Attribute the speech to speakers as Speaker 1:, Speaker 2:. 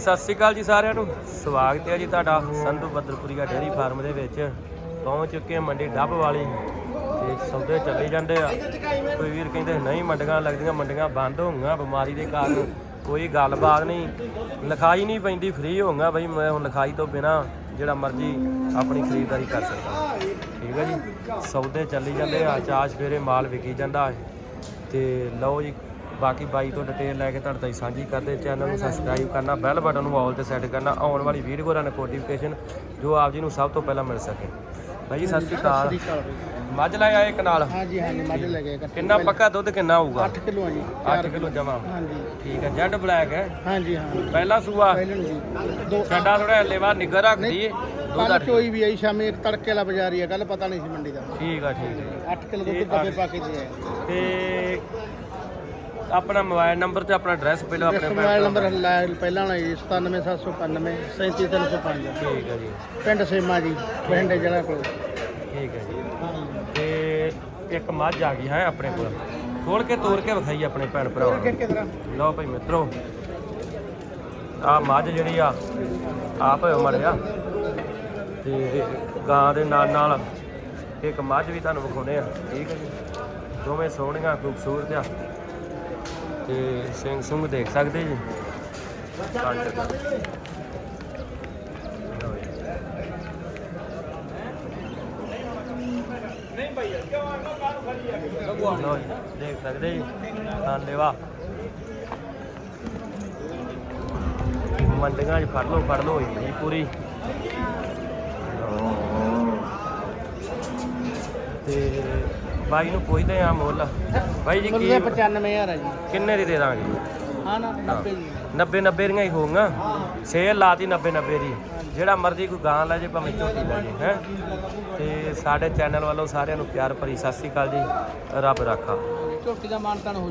Speaker 1: ਸਤਿ ਸ਼੍ਰੀ ਅਕਾਲ ਜੀ ਸਾਰਿਆਂ ਨੂੰ। ਸਵਾਗਤ ਹੈ ਜੀ ਤੁਹਾਡਾ ਸੰਧੂ ਬੱਦਰਪੁਰੀਆ ਡੇਅਰੀ ਫਾਰਮ ਦੇ ਵਿੱਚ। ਪਹੁੰਚ ਚੁੱਕੇ ਹਾਂ ਮੰਡੀ ਡੱਬ ਵਾਲੀ ਤੇ ਸੌਦੇ ਚੱਲੇ ਜਾਂਦੇ ਆ। ਕੋਈ ਵੀਰ ਕਹਿੰਦੇ, ਨਹੀਂ, ਮੰਡੀਆਂ ਲੱਗਦੀਆਂ, ਮੰਡੀਆਂ ਬੰਦ ਹੋਈਆਂ, ਬਿਮਾਰੀ ਦੇ ਕਾਰਨ ਕੋਈ ਗੱਲਬਾਤ ਨਹੀਂ। ਲਿਖਾਈ ਨਹੀਂ ਪੈਂਦੀ ਫ੍ਰੀ ਹੋਊਗਾ ਬਈ, ਮੈਂ ਹੁਣ ਲਿਖਾਈ ਤੋਂ ਬਿਨਾ ਜਿਹੜਾ ਮਰਜ਼ੀ ਆਪਣੀ ਖਰੀਦਦਾਰੀ ਕਰ ਸਕਦਾ। ਠੀਕ ਹੈ ਜੀ। ਸੌਦੇ ਚੱਲੀ ਜਾਂਦੇ ਆ ਚਾਸ਼ ਫੇਰੇ ਮਾਲ ਵਿਕੀ ਜਾਂਦਾ ਹੈ। ਤੇ ਲਓ ਜੀ ਬਾਕੀ ਬਾਈ ਤੋਂ ਡਿਟੇਲ ਲੈ ਕੇ ਤੁਹਾਡੇ ਤਾਈਂ ਸਾਂਝੀ ਕਰਦੇ ਚੈਨਲ ਨੂੰ ਸਬਸਕ੍ਰਾਈਬ ਕਰਨਾ ਬੈਲ ਬਟਨ ਨੂੰ ਆਲ ਤੇ ਸੈੱਟ ਕਰਨਾ ਆਉਣ ਵਾਲੀ ਵੀਡੀਓ ਦਾ ਨੋਟੀਫਿਕੇਸ਼ਨ ਜੋ ਆਪ ਜੀ ਨੂੰ ਸਭ ਤੋਂ ਪਹਿਲਾਂ ਮਿਲ ਸਕੇ। ਬਾਈ ਜੀ ਸਤਿ ਸ਼੍ਰੀ ਅਕਾਲ। ਮੱਝ ਲੈ ਆਏ ਇੱਕ ਨਾਲ?
Speaker 2: ਹਾਂਜੀ ਹਾਂਜੀ ਮੱਝ ਲੈ ਗਏ
Speaker 1: ਕਿੰਨਾ ਪੱਕਾ ਦੁੱਧ ਕਿੰਨਾ ਹੋਊਗਾ?
Speaker 2: 8 ਕਿਲੋ ਆ ਜੀ
Speaker 1: 8 ਕਿਲੋ ਜਮਾ।
Speaker 2: ਹਾਂਜੀ।
Speaker 1: ਠੀਕ ਹੈ ਜੈਡ ਬਲੈਕ ਹੈ?
Speaker 2: ਹਾਂਜੀ ਹਾਂ।
Speaker 1: ਪਹਿਲਾ ਸੂਆ? ਛੱਡਾ ਥੋੜਾ ਲੇਵਾ ਨਿੱਗਰ ਰੱਖਦੀ
Speaker 2: ਕੱਲ ਚੋਈ ਵੀ ਆਈ ਸ਼ਾਮੇ ਤੜਕੇ ਵਾਲਾ ਬਾਜ਼ਾਰੀ ਆ ਕੱਲ ਪਤਾ ਨਹੀਂ ਸੀ ਮੰਡੀ ਦਾ।
Speaker 1: ਠੀਕ ਆ ਠੀਕ ਹੈ
Speaker 2: 8 ਕਿਲੋ ਦੁੱਧ ਦੱਬੇ ਪਾ ਕੇ ਦੇ
Speaker 1: ਤੇ ਆਪਣਾ ਮੋਬਾਈਲ ਨੰਬਰ ਤੇ ਆਪਣਾ ਐਡਰੈਸ ਪਹਿਲਾਂ ਆਪਣੇ
Speaker 2: ਮੋਬਾਈਲ ਨੰਬਰ ਪਹਿਲਾਂ ਵਾਲਾ ਜੀ 97795 37305
Speaker 1: ਠੀਕ ਹੈ ਜੀ।
Speaker 2: ਪਿੰਡ ਸੇਮਾ ਜੀ ਪਿੰਡ ਜਿਹੜਾ ਕੋਲ।
Speaker 1: ਠੀਕ ਹੈ ਜੀ। ਤੇ ਇੱਕ ਮੱਝ ਆ ਗਈ ਹੈ ਆਪਣੇ ਕੋਲ। ਖੋਲ ਕੇ ਤੋੜ ਕੇ ਵਿਖਾਈ ਆਪਣੇ ਭੈਣ ਭਰਾਵਾਂ ਨੂੰ। ਲਓ ਭਾਈ ਮਿੱਤਰੋ। ਆ ਮੱਝ ਜਿਹੜੀ ਆ ਆਪ ਮਰਿਆ ਤੇ ਗਾਂ ਦੇ ਨਾਲ ਨਾਲ ਇੱਕ ਮੱਝ ਵੀ ਤੁਹਾਨੂੰ ਵਿਖਾਉਣੇ ਆ। ਠੀਕ ਹੈ ਜੀ। ਦੋਵੇਂ ਸੋਹਣੀਆਂ ਖੂਬਸੂਰਤ ਆ। ਤੇ ਸਿੰਘ ਸੁੰਗ ਦੇਖ ਸਕਦੇ ਜੀ ਕੰਡ ਦਾ। ਲਓ ਜੀ। ਲਓ ਜੀ, ਦੇਖ ਸਕਦੇ ਜੀ ਹਾਂ ਮੰਡੀਆਂ 'ਚ ਫੜ ਲਓ ਫੜ ਲਓ ਹੋਈ ਜੀ ਪੂਰੀ ਤੇ ਬਾਈ ਨੂੰ ਪੁੱਛਦੇ ਆ ਮੁੱਲ। ਬਾਈ ਜੀ ਕੀ
Speaker 2: ਦੇ 95000 ਆ ਜੀ।
Speaker 1: ਕਿੰਨੇ ਦੀ ਦੇ ਦਾਂਗੇ?
Speaker 2: ਹਾਂ ਨਾ 90 ਜੀ
Speaker 1: 90 90 ਦੀਆਂ ਹੀ ਹੋਊਗਾ। ਸੇਲ ਲਾਤੀ 90 90 ਦੀ ਜਿਹੜਾ ਮਰਜ਼ੀ ਕੋਈ ਗਾਂ ਲੈ ਜੇ ਭਾਵੇਂ ਝੋਟੀ ਲੈ ਜੇ ਹੈ। ਤੇ ਸਾਡੇ ਚੈਨਲ ਵੱਲੋਂ ਸਾਰਿਆਂ ਨੂੰ ਪਿਆਰ ਭਰੀ ਸਤਿ ਸ੍ਰੀ ਅਕਾਲ ਜੀ। ਰੱਬ ਰਾਖਾ।
Speaker 2: ਝੋਟੀ ਦਾ ਮਾਨਤਾਨ ਹੋ